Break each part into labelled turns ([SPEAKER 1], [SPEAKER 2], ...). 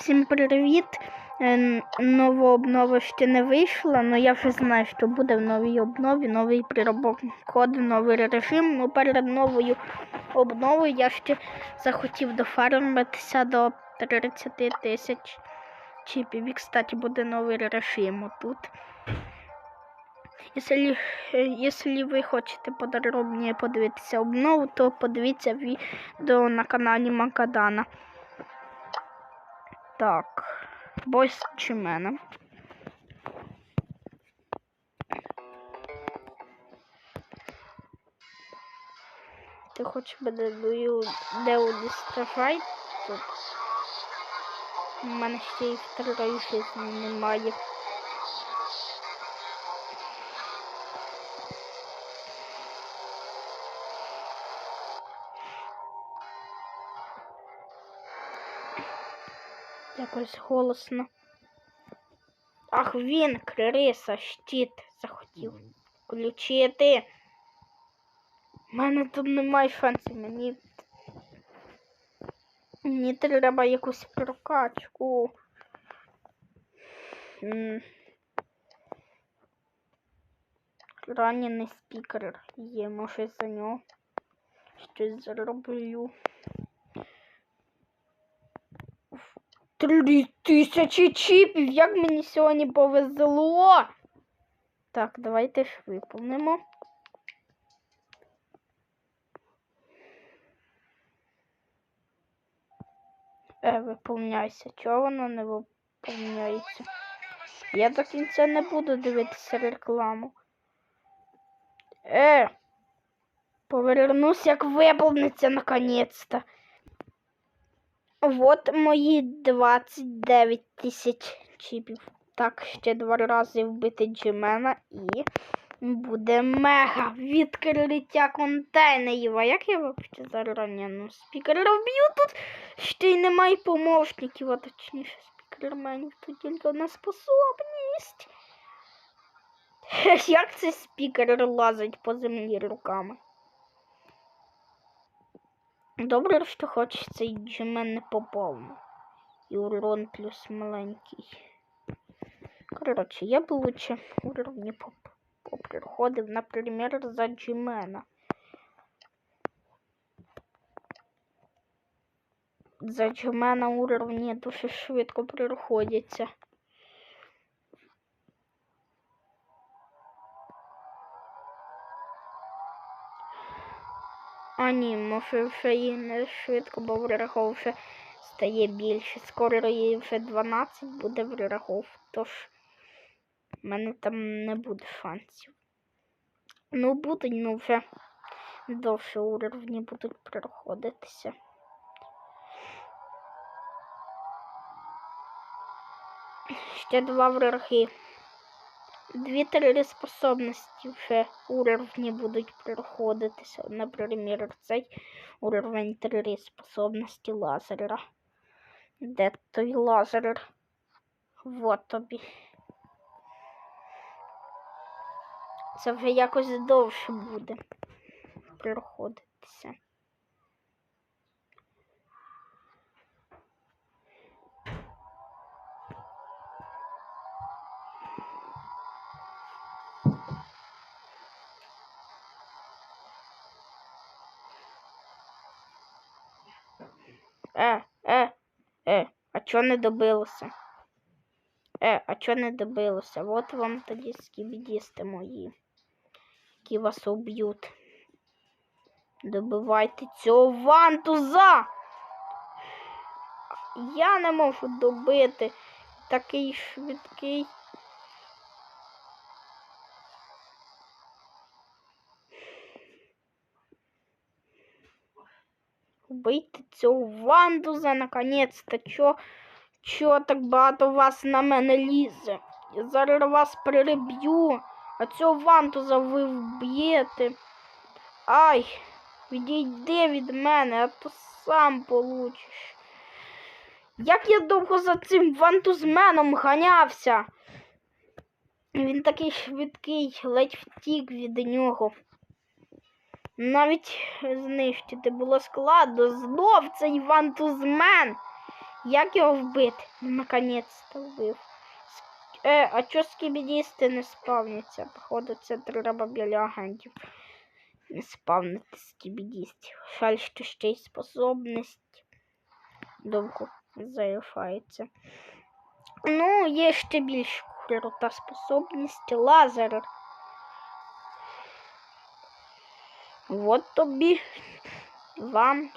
[SPEAKER 1] Всім привіт! Е, Нова обнова ще не вийшла, але я вже знаю, що буде в новій обнові, новий приробок код, новий режим. Ну, перед новою обновою я ще захотів дофармитися до 30 тисяч чіпів. І, кстати, буде новий режим отут. Якщо, якщо ви хочете подробніше подивитися обнову, то подивіться відео на каналі Макадана. Так, бойс чи мене. Ти хоч мене де уничтожай тут. У мене ще й второї немає. Якось голосно. Ах, він, Криса, щит захотів включити. У мене тут немає шансів, мені. Мені треба якусь прокачку. Ранений спікер є, може за нього щось зроблю. Три тисячі чіпів, як мені сьогодні повезло. Так, давайте ж виповнимо. Е, виповняйся. Чого воно не виповняється? Я до кінця не буду дивитися рекламу. Е, повернусь, як виповниться наконець-то. Вот мої 29 тисяч чіпів. Так, ще два рази вбити Джимена і буде мега відкриття контейнерів. А як я взагалі зараняну спікера вб'ю тут? Ще й немає помощників, а точніше спікерменів. Тут тільки одна способність. Як цей спікер лазить по землі руками? Добре, що хоч цей джемен не попав. І урон плюс маленький. Коротше, я б лучше уровні поприходив, наприклад, за джемена. За джемена уровні дуже швидко приходяться. А ні, може вже і не швидко, бо врахов вже стає більше. Скоро її вже 12 буде врахов, тож в мене там не буде шансів. Ну, будуть, ну вже довше уровні будуть проходитися. Ще два враги. Дві-три способності вже уровні будуть проходитися. Наприклад, цей уровень три способності лазера. Де той лазер? Вот тобі. Це вже якось довше буде проходитися. Е, е, е, а чого не добилося? Е, а чого не добилося? От вам тоді скібідісти мої, які вас уб'ють. Добивайте цього вантуза! Я не можу добити такий швидкий. Убийте цього вандуза наконець-то. Чо, чо так багато вас на мене лізе? Я зараз вас переб'ю, а цього вантуза ви вб'єте. Ай, відійди від мене, а то сам получиш. Як я довго за цим вантузменом ганявся? Він такий швидкий, ледь втік від нього. Навіть знищити було складно. Знов цей вантузмен. Як його вбити? Наконець-то вбив. Е, а чо скібідісти не спавняться? Походу, це треба біля агентів. Не спавнити скібідістів. Жаль, що ще й способність довго зарифається. Ну, є ще більш крута способність лазер. Вот тобі вам.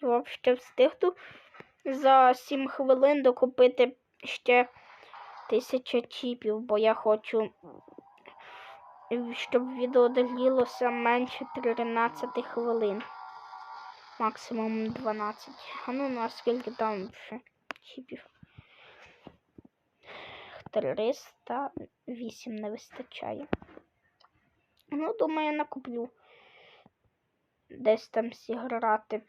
[SPEAKER 1] Я ще встигну за 7 хвилин докупити ще тисяча чіпів, бо я хочу, щоб відео длилося менше 13 хвилин. Максимум 12. А ну наскільки там ще чіпів? 308 не вистачає. Ну, думаю, накуплю. Десь там зіграти.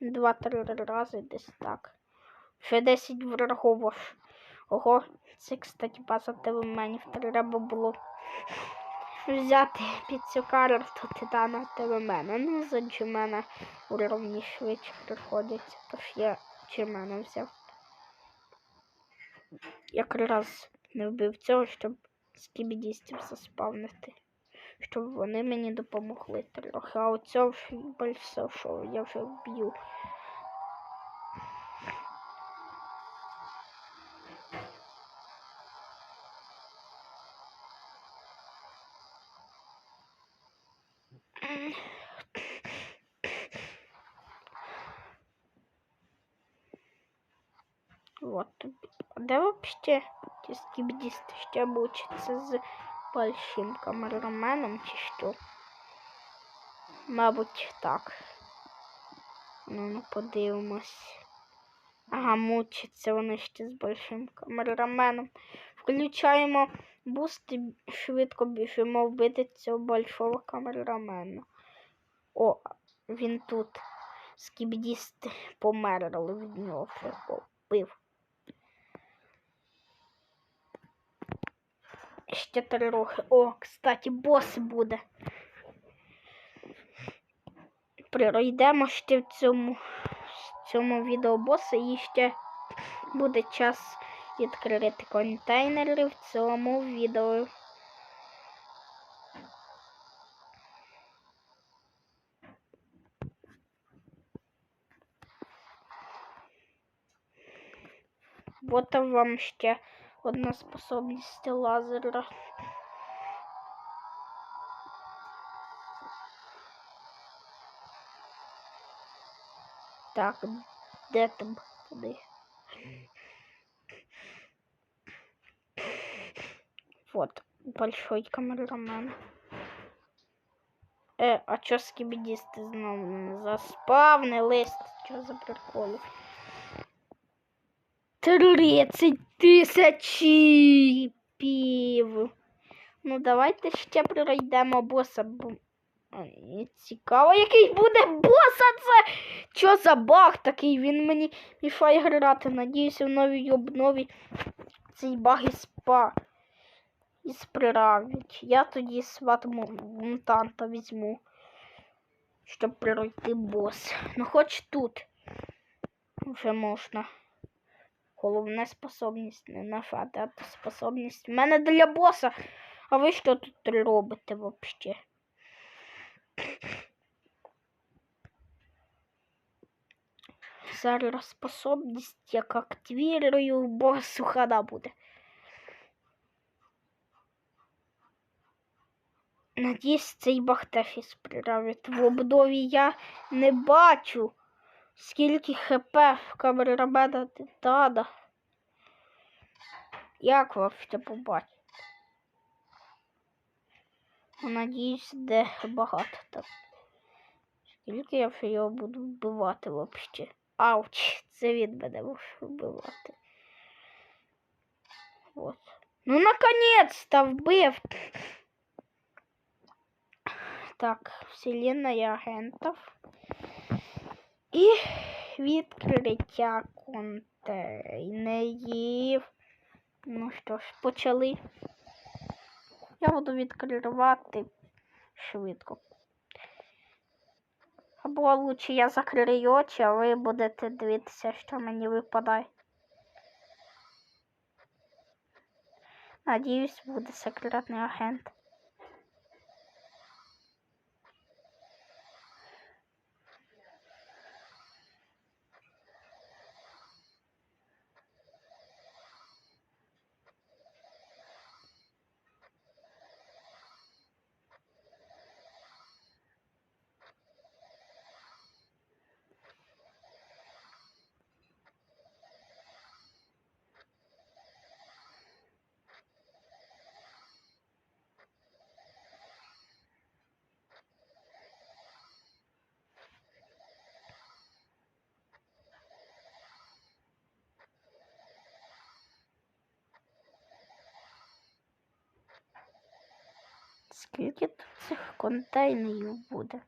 [SPEAKER 1] Два-три рази десь так. Ще 10 врагов. аж. Ого, це, кстати, база телеменів. Треба було взяти під цю карту титана телемена. Ну, за Джимена уровні швидше приходять. Тож я Джимена взяв. Якраз не вбив цього, щоб скібідістів заспавнити. Щоб вони мені допомогли трохи. А оцього більше, що я вже вб'ю. Вот. тобі. А де вообще ті скібдісти ще мучаться з большим камераменом чи що? Мабуть, так. Ну, ну подивимось. Ага, мучаться вони ще з большим камераменом. Включаємо буст і швидко біжимо вбити цього большого камерамена. О, він тут. Скібдісти померли від нього вже Ще три рухи. О, кстати, бос буде. Пройдемо ще в цьому, в цьому відео боса і ще буде час відкрити контейнери в цьому відео. Вот вам ще одна способність лазера. Так, де там? Куди? Вот, большой камерамен. Е, а чо скібідісти знову заспавнились? Що за приколи? Тридцять тисяч пів. Ну, давайте ще пройдемо боса. Бо... Цікаво, який буде боса це. Що за баг такий? Він мені мішає грати. Надіюся, в новій обнові цей баг і спа. І справить. Я тоді сват мутанта візьму, щоб пройти бос. Ну хоч тут вже можна. Головне способність не нажати, а способність. У мене для боса. А ви що тут робите взагалі? Зараз способність як активірую, босу хана буде. Надіюсь, цей і справить. В обнові я не бачу, скільки хп в камерамена титана. Як вообще побачити? Надіюсь, де багато так. Скільки я вже його буду вбивати взагалі? Ауч, це він мене може вбивати. От. Ну, наконец-то вбив. Так, вселенная агентов. І відкриття контейнерів. Ну що ж, почали. Я буду відкривати швидко. Або лучше я закрию очі, а ви будете дивитися, що мені випадає. Надіюсь, буде секретний агент. Скільки тут цих контейнерів буде?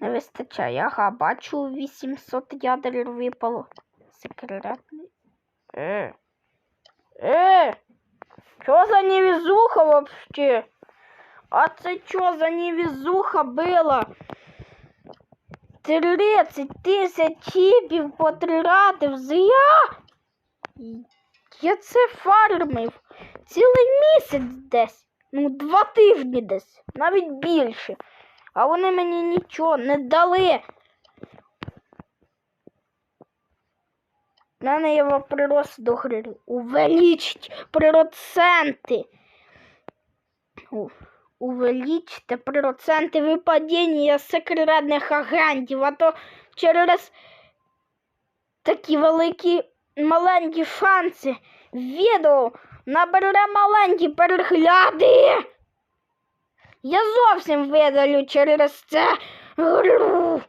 [SPEAKER 1] Не вистачає. Ага, бачу 800 ядер випало. Секретний. Е. Е. Що за невезуха вообще? А це що за невезуха була? 30 тисяч чіпів потратив зря. Я це фармив цілий місяць десь. Ну, два тижні десь, навіть більше. А вони мені нічого не дали. У мене є вопрос до гри. Увеличить проценти. У- Увеличте проценты выпадения секретних агентів, а то через такі великі маленькі шанси відео набере маленькі перегляди. Я зовсім видалю через це гру.